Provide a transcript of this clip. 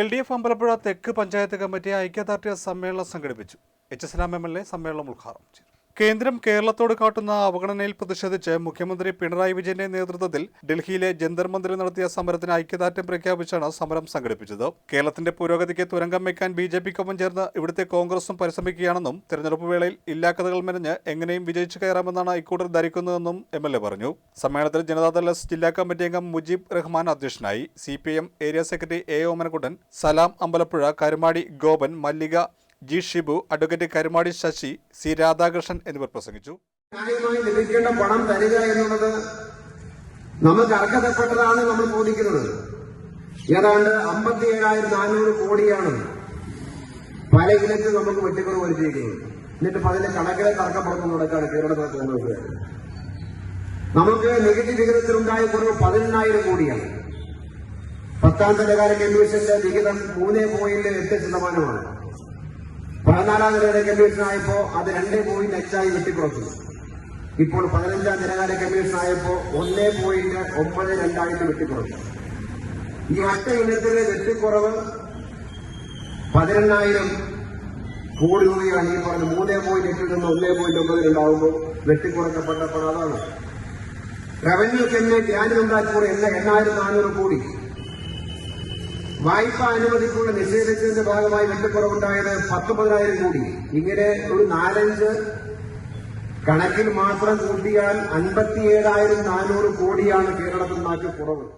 L D F Ambalappuzha തെക്ക് panchayat committee ഐക്യദാർഢ്യ സമ്മേളനം സംഘടിപ്പിച്ചു. H S Ram M L A സമ്മേളനം ഉദ്ഘാടനം ചെയ്തു. കേന്ദ്രം കേരളത്തോട് കാട്ടുന്ന അവഗണനയിൽ പ്രതിഷേധിച്ച് മുഖ്യമന്ത്രി പിണറായി വിജയന്റെ നേതൃത്വത്തിൽ ഡൽഹിയിലെ ജന്തർ നടത്തിയ സമരത്തിന് ഐക്യദാർഢ്യം പ്രഖ്യാപിച്ചാണ് സമരം സംഘടിപ്പിച്ചത്. കേരളത്തിന്റെ പുരോഗതിക്ക് തുരങ്കം വയ്ക്കാൻ ബി ജെ പിക്കൊപ്പം ചേർന്ന് ഇവിടുത്തെ കോൺഗ്രസും പരിശ്രമിക്കുകയാണെന്നും തെരഞ്ഞെടുപ്പ് വേളയിൽ ഇല്ലാക്കഥകൾ മെനഞ്ഞ് എങ്ങനെയും വിജയിച്ചു കയറാമെന്നാണ് ഇക്കൂട്ടർ ധരിക്കുന്നതെന്നും എം എൽ എ പറഞ്ഞു. സമ്മേളനത്തിൽ ജനതാദൾ എസ് ജില്ലാ കമ്മിറ്റി അംഗം മുജീബ് റഹ്മാൻ അധ്യക്ഷനായി. C area secretary A Omanakuttan Salam Ambalappuzha Karumadi Gopan Mallika G Shibu advocate Karumadi Sasi C Radhakrishnan എന്നിവർ പ്രസംഗിച്ചു. ലഭിക്കേണ്ട പണം തരിക എന്നുള്ളത് നമുക്ക് അർഹതപ്പെട്ടതാണ് നമ്മൾ ചോദിക്കുന്നത് ഏതാണ്ട് അമ്പത്തി ഏഴായിരത്തി നാനൂറ് കോടിയാണ് പല ഇനത്തിൽ നമുക്ക് വെട്ടിക്കുറവ് വരുത്തിയിരിക്കുന്നത്. എന്നിട്ട് അതിന്റെ കണക്കിലെ തർക്കപ്പുറത്ത് നടക്കാണ് കേരളത്തിലെ കോൺഗ്രസ്. നമുക്ക് നികുതി വിഹിതത്തിലുണ്ടായ കുറവ് പതിനെണ്ണായിരം കോടിയാണ്. പത്താം തലകാല കമ്മീഷന്റെ വിഹിതം മൂന്ന് പോയിന്റ് എട്ട് ശതമാനമാണ്. പതിനാലാം നിലയുടെ കമ്മീഷൻ ആയപ്പോ അത് രണ്ട് പോയിന്റ് അഞ്ചായി വെട്ടിക്കുറച്ചു. ഇപ്പോൾ പതിനഞ്ചാം ധനകാല കമ്മീഷൻ ആയപ്പോ ഒന്ന് പോയിന്റ് ഒമ്പത് രണ്ടായിട്ട് വെട്ടിക്കുറച്ചു. ഈ ഒറ്റ ഇനത്തിലെ വെട്ടിക്കുറവ് പതിനെണ്ണായിരം കോടി രൂപയാണ്. ഈ പറഞ്ഞ മൂന്ന് പോയിന്റ് എട്ടിൽ നിന്ന് ഒന്ന് പോയിന്റ് ഒമ്പതിലുണ്ടാവുമ്പോൾ വെട്ടിക്കുറക്കപ്പെട്ടപ്പോൾ അതാണ് റവന്യൂക്ക് എന്നെ ധ്യാനമുണ്ടാക്കിക്കൂടെ എന്ന എണ്ണായിരത്തി നാനൂറ് കോടി. വായ്പ അനുമതിക്കുള്ള നിഷേധിച്ചതിന്റെ ഭാഗമായി വെട്ടിക്കുറവുണ്ടായത് പത്തൊമ്പതിനായിരം കോടി. ഇങ്ങനെ ഒരു നാലഞ്ച് കണക്കിൽ മാത്രം കൂട്ടിയാൽ അൻപത്തിയേഴായിരം നാനൂറ് കോടിയാണ് കേരളത്തിൽ നാട്ടിൽ കുറവ്.